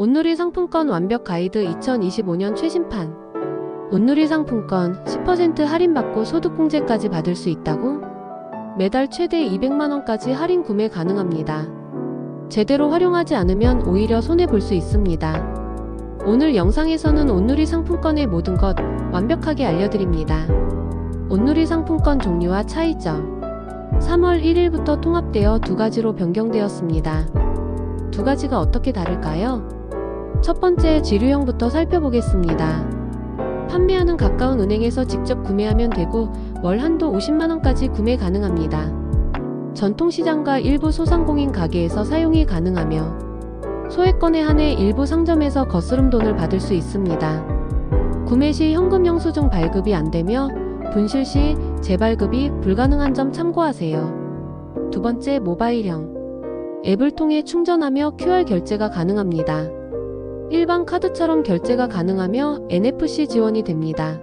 온누리 상품권 완벽 가이드 2025년 최신판. 온누리 상품권 10% 할인받고 소득공제까지 받을 수 있다고? 매달 최대 200만원까지 할인 구매 가능합니다. 제대로 활용하지 않으면 오히려 손해볼 수 있습니다. 오늘 영상에서는 온누리 상품권의 모든 것 완벽하게 알려드립니다. 온누리 상품권 종류와 차이점. 3월 1일부터 통합되어 두 가지로 변경되었습니다. 두 가지가 어떻게 다를까요? 첫 번째 지류형부터 살펴보겠습니다. 판매하는 가까운 은행에서 직접 구매하면 되고 월 한도 50만원까지 구매 가능합니다. 전통시장과 일부 소상공인 가게에서 사용이 가능하며 소액건에 한해 일부 상점에서 거스름 돈을 받을 수 있습니다. 구매 시 현금 영수증 발급이 안 되며 분실 시 재발급이 불가능한 점 참고하세요. 두 번째 모바일형. 앱을 통해 충전하며 QR 결제가 가능합니다. 일반 카드처럼 결제가 가능하며 NFC 지원이 됩니다.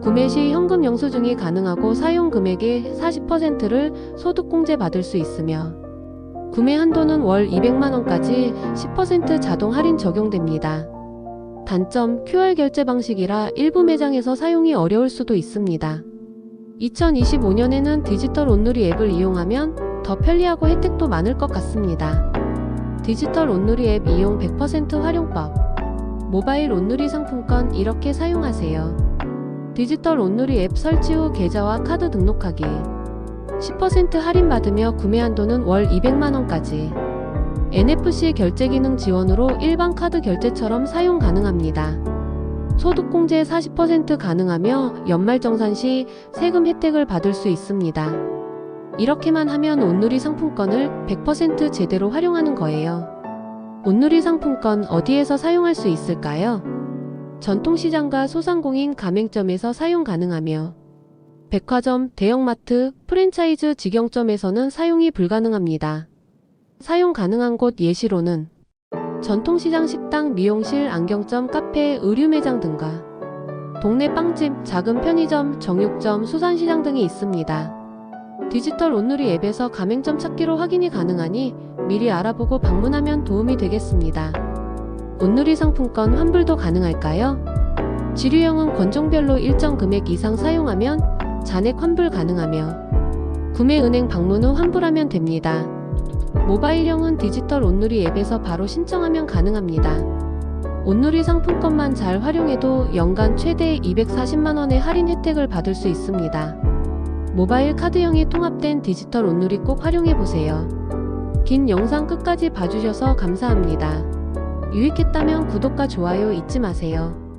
구매 시 현금 영수증이 가능하고 사용 금액의 40%를 소득공제 받을 수 있으며 구매 한도는 월 200만원까지 10% 자동 할인 적용됩니다. 단점 QR 결제 방식이라 일부 매장에서 사용이 어려울 수도 있습니다. 2025년에는 디지털 온누리 앱을 이용하면 더 편리하고 혜택도 많을 것 같습니다. 디지털 온누리 앱 이용 100% 활용법. 모바일 온누리 상품권 이렇게 사용하세요. 디지털 온누리 앱 설치 후 계좌와 카드 등록하기. 10% 할인받으며 구매 한도는 월 200만원까지. NFC 결제 기능 지원으로 일반 카드 결제처럼 사용 가능합니다. 소득공제 40% 가능하며 연말정산 시 세금 혜택을 받을 수 있습니다. 이렇게만 하면 온누리 상품권을 100% 제대로 활용하는 거예요. 온누리 상품권 어디에서 사용할 수 있을까요? 전통시장과 소상공인 가맹점에서 사용 가능하며 백화점, 대형마트, 프랜차이즈 직영점에서는 사용이 불가능합니다. 사용 가능한 곳 예시로는 전통시장 식당, 미용실, 안경점, 카페, 의류 매장 등과 동네 빵집, 작은 편의점, 정육점, 수산시장 등이 있습니다. 디지털 온누리 앱에서 가맹점 찾기로 확인이 가능하니 미리 알아보고 방문하면 도움이 되겠습니다. 온누리 상품권 환불도 가능할까요? 지류형은 권종별로 일정 금액 이상 사용하면 잔액 환불 가능하며 구매 은행 방문 후 환불하면 됩니다. 모바일형은 디지털 온누리 앱에서 바로 신청하면 가능합니다. 온누리 상품권만 잘 활용해도 연간 최대 240만원의 할인 혜택을 받을 수 있습니다. 모바일 카드형이 통합된 디지털 온누리 꼭 활용해보세요. 긴 영상 끝까지 봐주셔서 감사합니다. 유익했다면 구독과 좋아요 잊지 마세요.